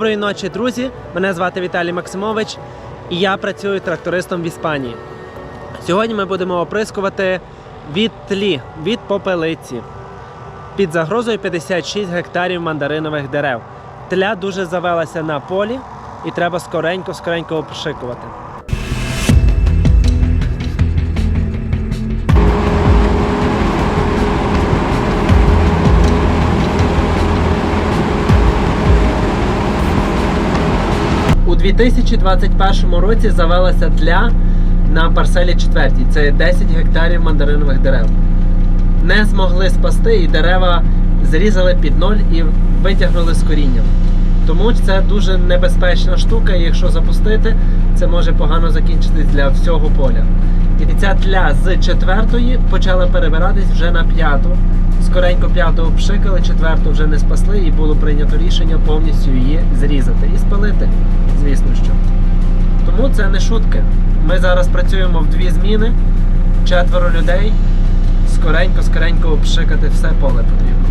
Доброї ночі, друзі! Мене звати Віталій Максимович і я працюю трактористом в Іспанії. Сьогодні ми будемо оприскувати від тлі, від попелиці. Під загрозою 56 гектарів мандаринових дерев. Тля дуже завелася на полі і треба скоренько-скоренько опшикувати. 2021 році завелася тля на парселі 4. Це 10 гектарів мандаринових дерев. Не змогли спасти і дерева зрізали під ноль і витягнули з корінням. Тому це дуже небезпечна штука, і якщо запустити, це може погано закінчитись для всього поля. І ця тля з четвертої почала перебиратись вже на п'яту. Скоренько п'яту обшикали, четверту вже не спасли, і було прийнято рішення повністю її зрізати і спалити, звісно що. Тому це не шутки. Ми зараз працюємо в дві зміни, четверо людей. Скоренько, скоренько обшикати все поле потрібно.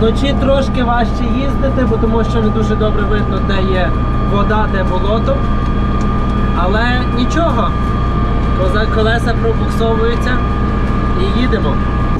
Вночі трошки важче їздити, бо тому що не дуже добре видно, де є вода, де болото. Але нічого, колеса пробуксовуються і їдемо.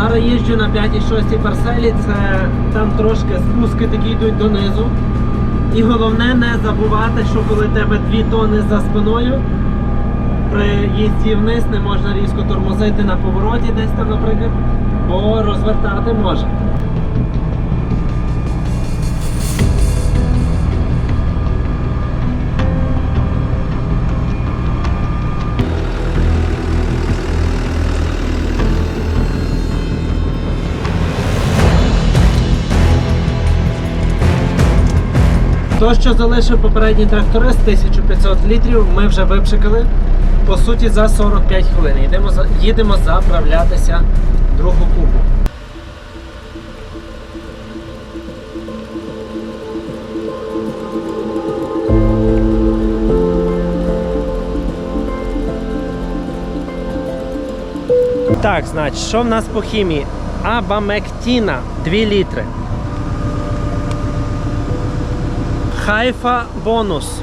Зараз їжджу на 5-6 парселі, це там трошки спуски такі йдуть донизу. І головне не забувати, що коли тебе 2 тони за спиною, при їзді вниз не можна різко тормозити на повороті десь там, наприклад, бо розвертати може. То, що залишив попередній тракторист 1500 літрів, ми вже випшикали по суті за 45 хвилин. Йдемо, за- їдемо заправлятися другу кубу. Так, значить, що в нас по хімії? Абамектіна 2 літри. Хайфа бонус.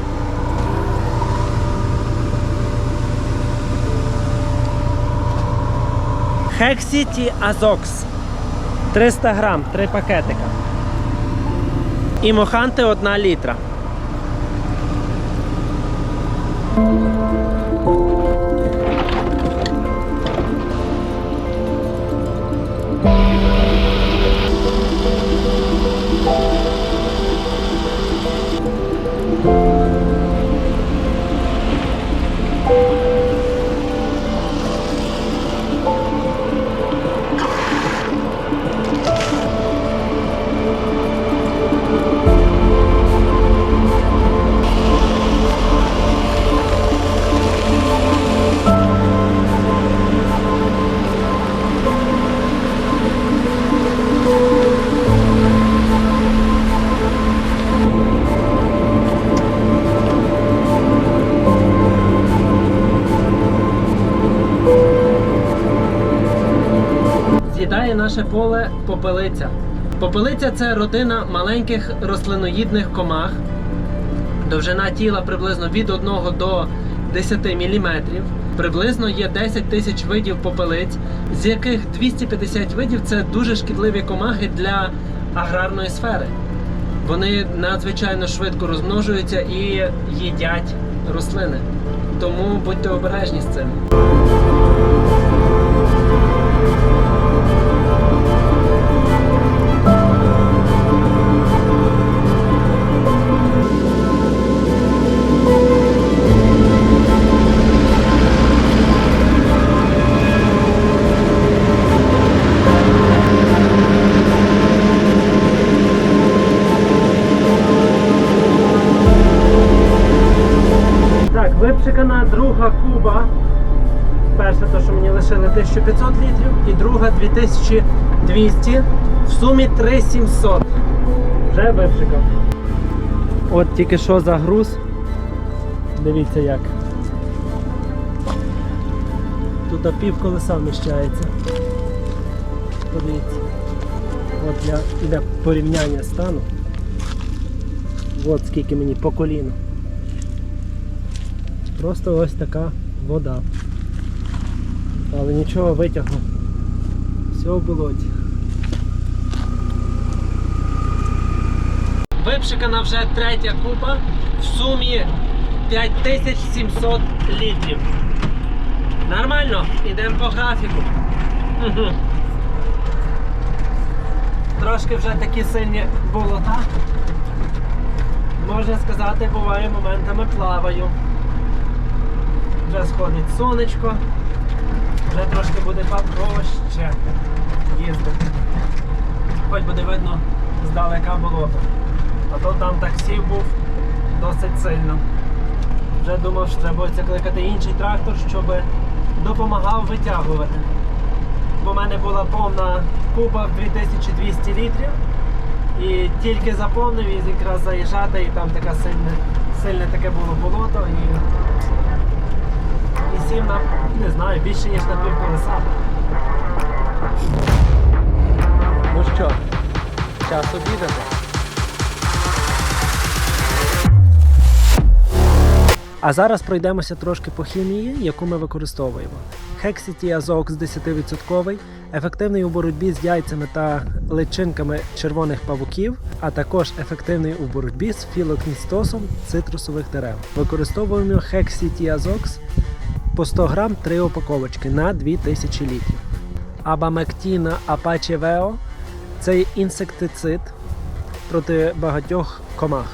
Хексіті Азокс. 300 грам, 3 пакетика. І моханти 1 літра. З'їдає наше поле попелиця. Попелиця це родина маленьких рослиноїдних комах. Довжина тіла приблизно від 1 до 10 мм. Приблизно є 10 тисяч видів попелиць, з яких 250 видів це дуже шкідливі комахи для аграрної сфери. Вони надзвичайно швидко розмножуються і їдять рослини. Тому будьте обережні з цим. 1500 літрів, і друга 2200. В сумі 3700. Вже випшикав. От тільки що загруз. Дивіться як. Тут пів колеса вміщається. Подивіться. От для, для порівняння стану. От скільки мені по коліну. Просто ось така вода. Але нічого витягнув. Все в болоті. Випшикана вже третя купа. В сумі 5700 літрів. Нормально, йдемо по графіку. Трошки вже такі сильні болота. Можна сказати, буває моментами плаваю. Вже сходить сонечко, вже трошки буде попроще їздити. Хоч буде видно здалека болото. А то там таксі був досить сильно. Вже думав, що треба це кликати інший трактор, щоб допомагав витягувати. Бо в мене була повна куба в 2200 літрів. І тільки заповнив і якраз заїжджати, і там така сильне, сильне таке було болото і, і сів на, не знаю, більше ніж на пів колеса. Ну що, час обідати. А зараз пройдемося трошки по хімії, яку ми використовуємо. Azox 10%, ефективний у боротьбі з яйцями та личинками червоних павуків, а також ефективний у боротьбі з філокністосом цитрусових дерев. Використовуємо Azox по 100 грам 3 упаковочки на 2000 літрів. Абамектіна Apache Veo – це інсектицид проти багатьох комах.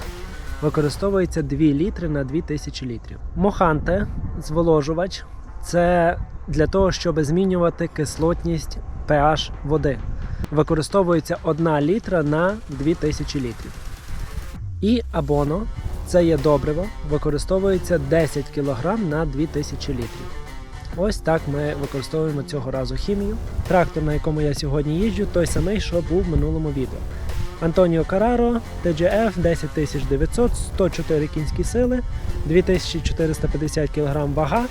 Використовується 2 літри на 2000 літрів. Моханте зволожувач це для того, щоб змінювати кислотність pH води. Використовується 1 літра на 2000 літрів. І абоно це є добриво, використовується 10 кг на 2000 літрів. Ось так ми використовуємо цього разу хімію. Трактор, на якому я сьогодні їжджу, той самий, що був в минулому відео. Антоніо Караро, TGF 10900, 104 кінські сили, 2450 кг вага,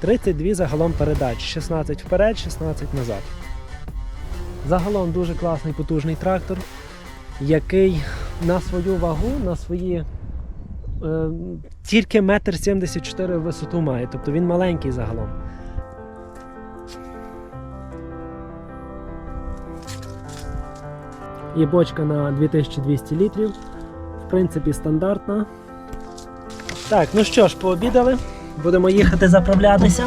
32 загалом передач, 16 вперед, 16 назад. Загалом дуже класний потужний трактор, який на свою вагу, на свої е, тільки 1,74 м висоту має, тобто він маленький загалом. Є бочка на 2200 літрів. В принципі, стандартна. Так, ну що ж, пообідали. Будемо їхати заправлятися.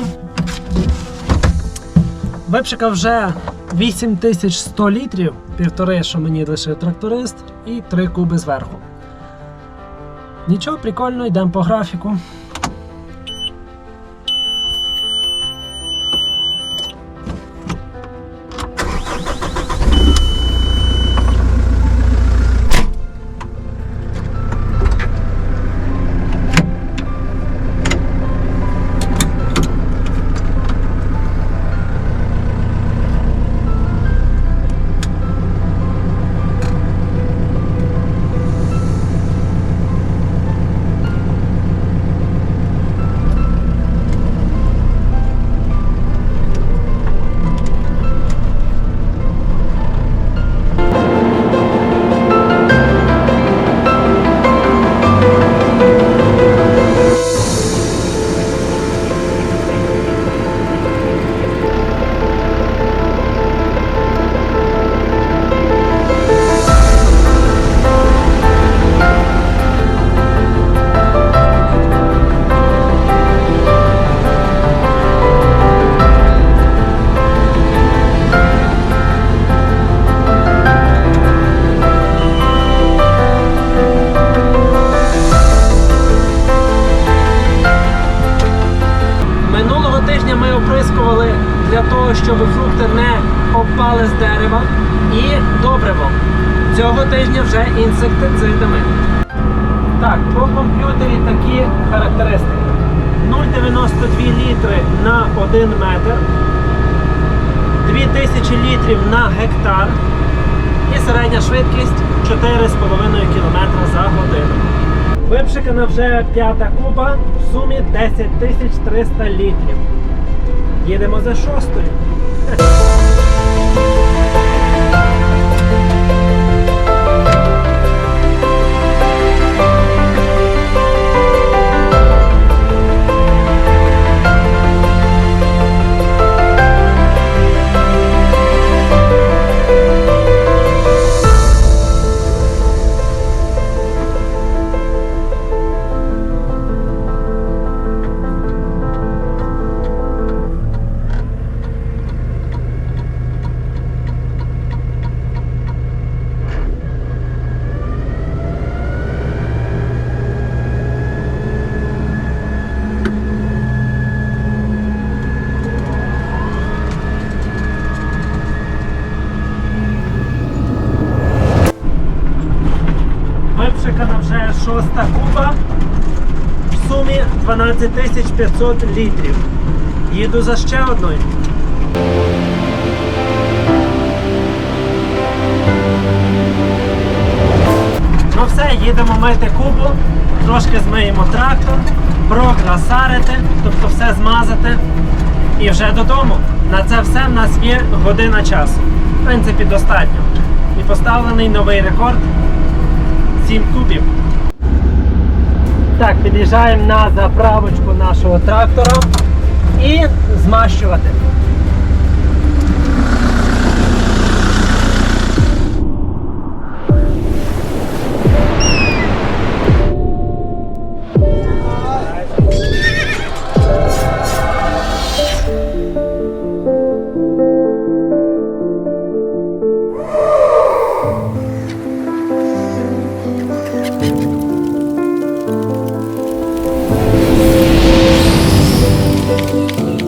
Випшика вже 8100 літрів, півтори, що мені лишив тракторист, і 3 куби зверху. Нічого, прикольно, йдемо по графіку. Так, по комп'ютері такі характеристики. 0,92 літри на 1 метр, 2000 літрів на гектар і середня швидкість 4,5 км за годину. Випшикана вже п'ята куба в сумі 10 300 літрів. Їдемо за шостою. Шоста куба. В сумі 12 500 літрів. Їду за ще одною. Ну все, їдемо мити кубу, трошки змиємо трактор, прокрасарити, тобто все змазати. І вже додому. На це все в нас є година часу. В принципі, достатньо. І поставлений новий рекорд 7 кубів. Так, під'їжджаємо на заправочку нашого трактора і змащувати.